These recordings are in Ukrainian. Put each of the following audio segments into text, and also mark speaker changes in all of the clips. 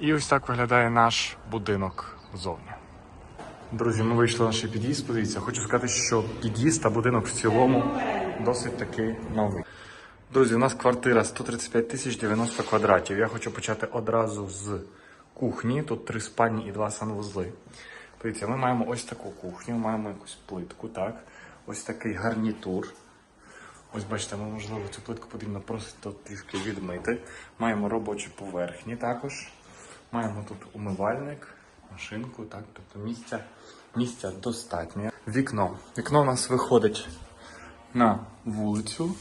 Speaker 1: І ось так виглядає наш будинок ззовні. Друзі, ми вийшли на наш під'їзд. Подивіться, хочу сказати, що під'їзд та будинок в цілому досить таки новий. Друзі, у нас квартира 135 тисяч 90 квадратів. Я хочу почати одразу з кухні. Тут три спальні і два санвузли. Дивіться, ми маємо ось таку кухню, маємо якусь плитку, так. Ось такий гарнітур. Ось бачите, ми, можливо, цю плитку потрібно просто трішки відмити. Маємо робочі поверхні також. Маємо тут умивальник, машинку, так, тобто місця, місця достатньо. Вікно. Вікно у нас виходить на вулицю.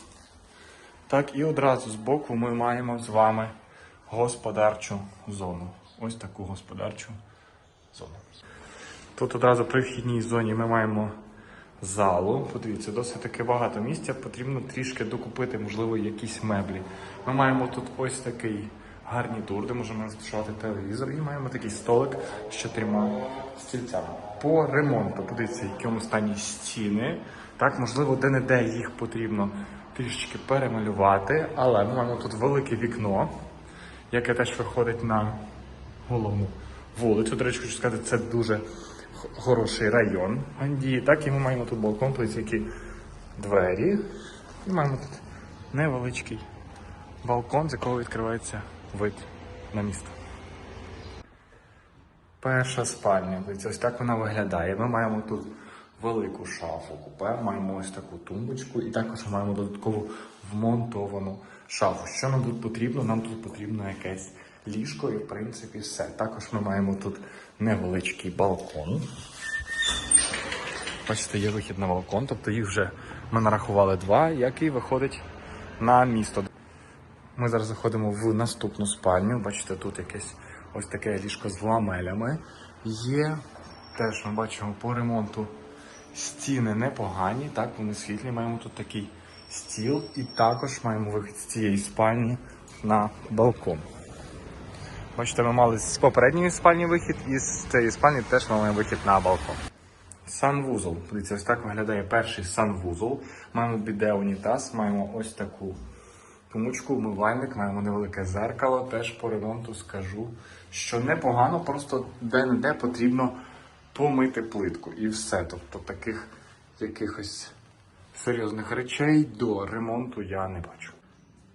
Speaker 1: Так, і одразу збоку ми маємо з вами господарчу зону. Ось таку господарчу зону. Тут одразу при вхідній зоні ми маємо залу. Подивіться, досить таки багато місця. Потрібно трішки докупити, можливо, якісь меблі. Ми маємо тут ось такий гарнітур, де можемо розташувати телевізор, і маємо такий столик з чотирма стільцями. По ремонту, подивіться, в якому стані стіни. Так, можливо, де-не-де їх потрібно трішечки перемалювати, але ми маємо тут велике вікно, яке теж виходить на головну вулицю. До речі, хочу сказати, це дуже хороший район Гандії. Так, і ми маємо тут балкон, тобто які двері. І маємо тут невеличкий балкон, з якого відкривається вид на місто. Перша спальня. Ось так вона виглядає. Ми маємо тут велику шафу купе, маємо ось таку тумбочку і також маємо додаткову вмонтовану шафу. Що нам тут потрібно? Нам тут потрібно якесь ліжко і в принципі все. Також ми маємо тут невеличкий балкон. Бачите, є вихід на балкон, тобто їх вже ми нарахували два, який виходить на місто. Ми зараз заходимо в наступну спальню. Бачите, тут якесь ось таке ліжко з ламелями. Є теж ми бачимо по ремонту стіни непогані, так, вони світлі. Маємо тут такий стіл, і також маємо вихід з цієї спальні на балкон. Бачите, ми мали з попередньої спальні вихід, і з цієї спальні теж маємо вихід на балкон. Санвузол. Дивіться, ось так виглядає перший санвузол. Маємо біде унітаз, маємо ось таку Тумочку, умивальник, маємо невелике зеркало. Теж по ремонту скажу, що непогано, просто де-не-де потрібно помити плитку і все. Тобто таких якихось серйозних речей до ремонту я не бачу.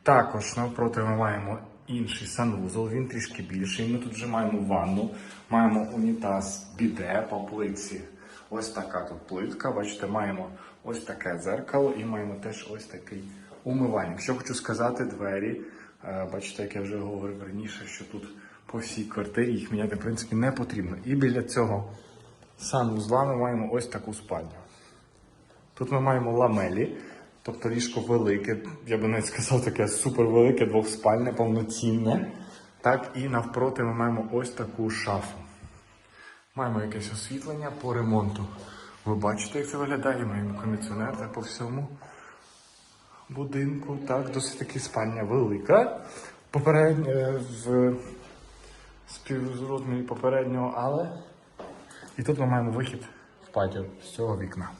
Speaker 1: Також навпроти ми маємо інший санвузол, він трішки більший. Ми тут вже маємо ванну, маємо унітаз біде по плитці. Ось така тут плитка. Бачите, маємо ось таке дзеркало і маємо теж ось такий умивальник. Що хочу сказати, двері. е, Бачите, як я вже говорив раніше, що тут по всій квартирі їх міняти в принципі не потрібно. І біля цього санвузла ми маємо ось таку спальню. Тут ми маємо ламелі, тобто ліжко велике, я би навіть сказав таке супервелике, двохспальне, повноцінне. Так, і навпроти ми маємо ось таку шафу. Маємо якесь освітлення по ремонту. Ви бачите, як це виглядає, маємо кондиціонер так по всьому будинку. Так, досить таки спальня велика. Попередньо е, в співрозмірі попереднього, але. І тут ми маємо вихід в патіо з цього вікна.